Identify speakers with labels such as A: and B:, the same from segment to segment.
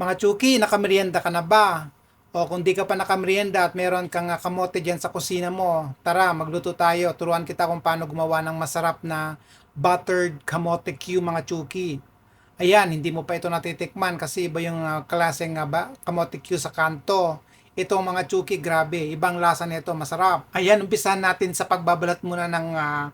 A: Mga Chuki, nakamerienda ka na ba? O kung di ka pa nakamerienda at meron kang ah, kamote dyan sa kusina mo, tara, magluto tayo. Turuan kita kung paano gumawa ng masarap na buttered kamote Q mga Chuki. Ayan, hindi mo pa ito natitikman kasi iba yung ah, klaseng nga ba, kamote Q sa kanto. Itong mga Chuki, grabe, ibang lasa nito, masarap. Ayan, umpisahan natin sa pagbabalat muna ng ah,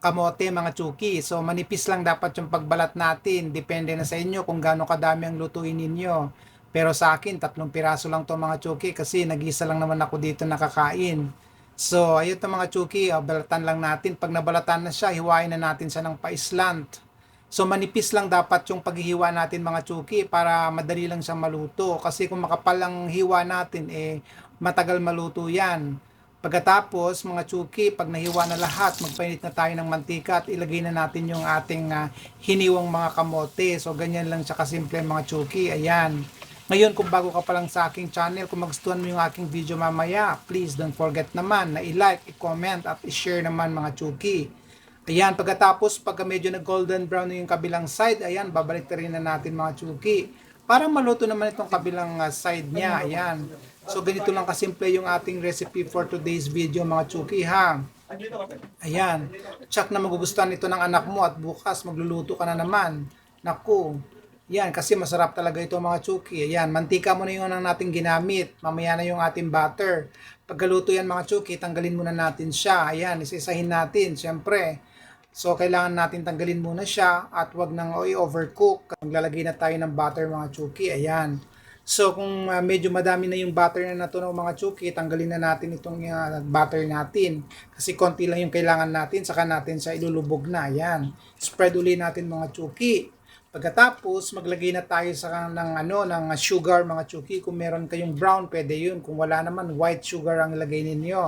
A: kamote mga chuki. So manipis lang dapat yung pagbalat natin. Depende na sa inyo kung gaano kadami ang lutuin ninyo. Pero sa akin, tatlong piraso lang to mga chuki kasi nag-isa lang naman ako dito nakakain. So ayun to mga chuki, oh, balatan lang natin. Pag nabalatan na siya, hiwain na natin siya ng paislant. So manipis lang dapat yung paghihiwa natin mga chuki para madali lang siyang maluto. Kasi kung makapal ang hiwa natin, eh matagal maluto yan. Pagkatapos, mga chuki, pag nahiwa na lahat, magpainit na tayo ng mantika at ilagay na natin yung ating ah, hiniwang mga kamote. So, ganyan lang siya kasimple mga chuki. Ayan. Ngayon, kung bago ka pa lang sa aking channel, kung magustuhan mo yung aking video mamaya, please don't forget naman na i-like, i-comment at i-share naman mga chuki. Ayan, pagkatapos, pagka medyo na golden brown na yung kabilang side, ayan, babalik rin na natin mga chuki. Para maluto naman itong kabilang ah, side niya, ayan. So, ganito lang kasimple yung ating recipe for today's video mga chuki ha. Ayan. Check na magugustuhan ito ng anak mo at bukas magluluto ka na naman. Naku. Yan, kasi masarap talaga ito mga chuki. Ayan, mantika mo na yung ang nating ginamit. Mamaya na yung ating butter. Pagkaluto yan mga chuki, tanggalin muna natin siya. Ayan, isa-isahin natin, syempre. So, kailangan natin tanggalin muna siya at wag nang i-overcook. Maglalagay na tayo ng butter mga chuki. Ayan. So, kung uh, medyo madami na yung butter na natunaw mga chuki, tanggalin na natin itong uh, butter natin. Kasi konti lang yung kailangan natin, saka natin siya ilulubog na. Ayan. Spread uli natin mga chuki. Pagkatapos, maglagay na tayo sa ng ano ng sugar mga chuki. Kung meron kayong brown, pwede yun. Kung wala naman, white sugar ang ilagay ninyo.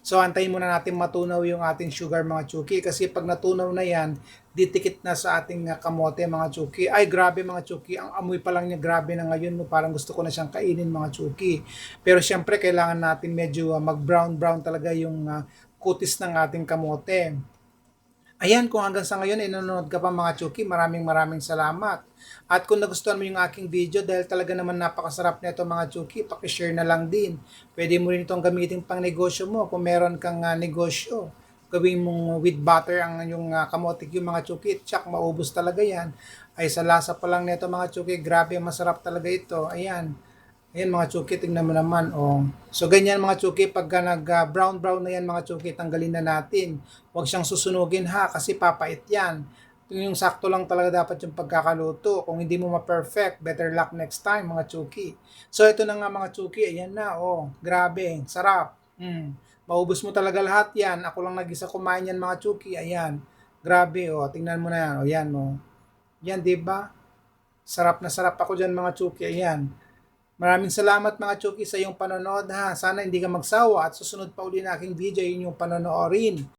A: So, antayin muna natin matunaw yung ating sugar mga chuki. Kasi pag natunaw na yan, ditikit na sa ating uh, kamote mga chuki. Ay, grabe mga chuki. Ang amoy pa lang niya, grabe na ngayon. No? Parang gusto ko na siyang kainin mga chuki. Pero syempre, kailangan natin medyo uh, mag-brown-brown talaga yung uh, kutis ng ating kamote. Ayan, kung hanggang sa ngayon ay nanonood ka pa mga chuki, maraming maraming salamat. At kung nagustuhan mo yung aking video, dahil talaga naman napakasarap nito mga chuki, pakishare na lang din. Pwede mo rin itong gamitin pang negosyo mo kung meron kang uh, negosyo. Gawin mong with butter ang yung uh, kamote yung mga chuki, tsak maubos talaga yan. Ay sa lasa pa lang nito mga chuki, grabe masarap talaga ito. Ayan. Ayan mga chuki, tingnan mo naman. Oh. So ganyan mga chuki, pagka nag-brown brown na yan mga chuki, tanggalin na natin. Huwag siyang susunugin ha, kasi papait yan. Yung sakto lang talaga dapat yung pagkakaluto. Kung hindi mo ma-perfect, better luck next time mga chuki. So ito na nga mga chuki, ayan na. Oh, grabe, sarap. Mm. Maubos mo talaga lahat yan. Ako lang nag-isa kumain yan mga chuki. Ayan. Grabe, oh. Tingnan mo na yan. Oh, yan, oh. Yan, di ba? Sarap na sarap ako dyan mga chuki. Ayan. Maraming salamat mga Chuki sa iyong panonood ha. Sana hindi ka magsawa at susunod pa uli na aking video yun yung panonoorin.